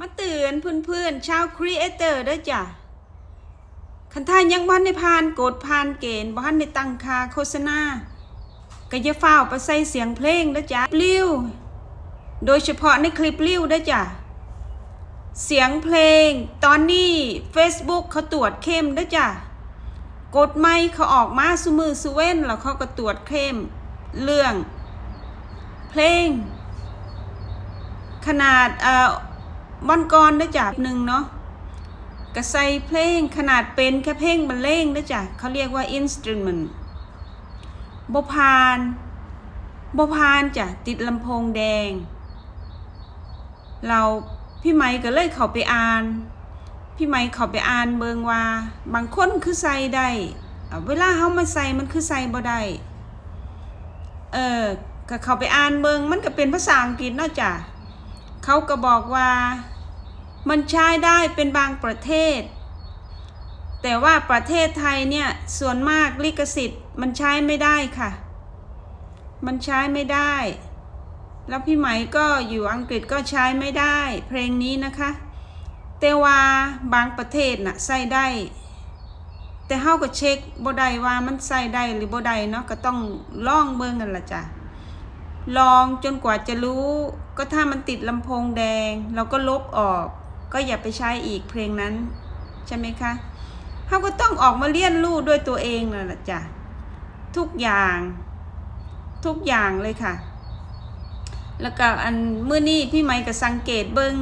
มาเตือนเพื่อนๆชาวครีเอเตอร์ด้วยจ้ะคันท่ายังบ้านในพานโกดพานเกณฑ์บ้านในตั้งคาโฆษณาก็อย่าฝ้าไปใส่เสียงเพลงด้วยจ้ะลิ้วโดยเฉพาะในคลิปลิ้วด้วยจ้ะเสียงเพลง ตอนนี้ Facebook เขาตรวจเข้มด้วยจ้ะกดไม่เขาออกมาสุมือสุเว้นแล้วเขาก็ตรวจเข้ม เรื่อง เพลง ขนาดเอ่อ วันก่อนได้จ้ะหนึ่งเนาะก็ใส่เพลงขนาดเป็นแค่เพลงบรรเลงได้จ้ะเขาเรียกว่า instrument บพานบพานจ้ะติดลำโพงแดง เราพี่ไหมก็เลยเขาไปอ่าน พี่ไหมเขาไปอ่านเบิงว่า บางคนคือใส่ได้เวลาเขามาใส่มันคือใส่บ่ได้เออก็เขาไปอ่านเบิงมันก็เป็นภาษาอังกฤษเนาะจ้ะเขาก็บอกว่า มันใช้ได้เป็นบางประเทศ แต่ว่าประเทศไทยเนี่ยส่วนมากลิขสิทธิ์มันใช้ไม่ได้ค่ะ มันใช้ไม่ได้ แล้วพี่ไหมก็อยู่อังกฤษก็ใช้ไม่ได้ เพลงนี้นะคะ แต่ว่าบางประเทศน่ะใส่ได้ แต่เฮาก็เช็คบ่ได้ว่ามันใส่ได้หรือบ่ได้เนาะก็ต้องลองเบิ่งกันละจ้ะลองจนกว่าจะรู้ ก็ถ้ามันติดลำโพงแดง เราก็ลบออก ก็อย่าไปใช้อีกเพลงนั้น ใช่ไหมคะเขาก็ต้องออกมาเรียนรู้ด้วยตัวเองนั่นแหละจ้ะทุกอย่าง ทุกอย่างเลยค่ะ แล้วก็อันเมื่อนี้พี่ไหมก็สังเกตเบิง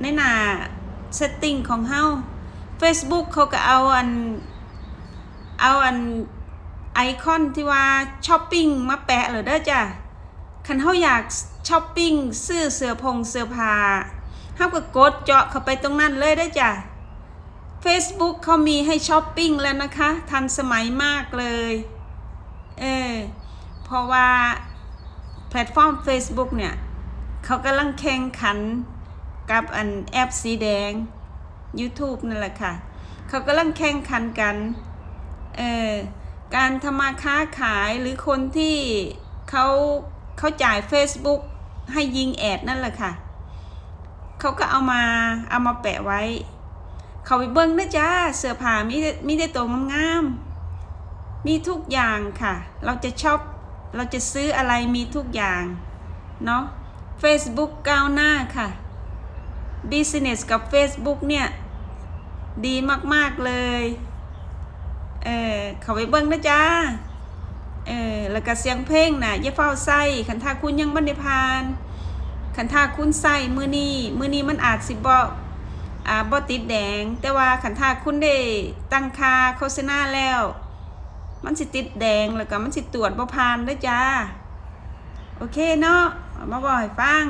ในหน้าเซตติ้งของเฮา Facebook เขาก็เอาอัน เอาอันไอคอนที่ว่าช้อปปิ้งมาแปะเลยเด้อจ้ะคันเฮาอยากช้อปปิ้งซื้อเสื้อผงเสื้อผ้า เฮาก็กดเจาะเข้าไปตรงนั้นเลยได้จ้ะ Facebook เขามีให้ช้อปปิ้งแล้วนะคะ ทันสมัยมากเลย เออ เพราะว่าแพลตฟอร์ม Facebook เนี่ยเขากำลังแข่งขันกับอันแอปสีแดง YouTube นั่นแหละค่ะ เขากำลังแข่งขันกัน เออ การทำมาค้าขายหรือคนที่เขาเขาจ่าย Facebook ให้ยิงแอดนั่นแหละค่ะ เขาก็เอามาเอามาแปะไว้ เขาไปเบิ้งนะจ้าเสื้อผ้ามีแต่มีแต่ตัวงามๆมีทุกอย่างค่ะ เราจะชอบเราจะซื้ออะไรมีทุกอย่างเนาะ Facebook ก้าวหน้าค่ะ Business กับ Facebook เนี่ย ดีมากๆเลย เออเขาไปเบิ้งนะจ้าเออแล้วก็เสียงเพลงน่ะย่าเฝ้าใส่คันท่าคุณยังบ่ได้ผ่าน คันท่าคุณใส่มือนี้มือนี้มันอาจสิบ่อ่าบ่ติดแดง แต่ว่าคันท่าคุณได้ตั้งค่าโฆษณาแล้ว มันสิติดแดงแล้วก็มันสิตรวจบ่ผ่านด้วยจ้า โอเคเนาะมาบอกให้ฟัง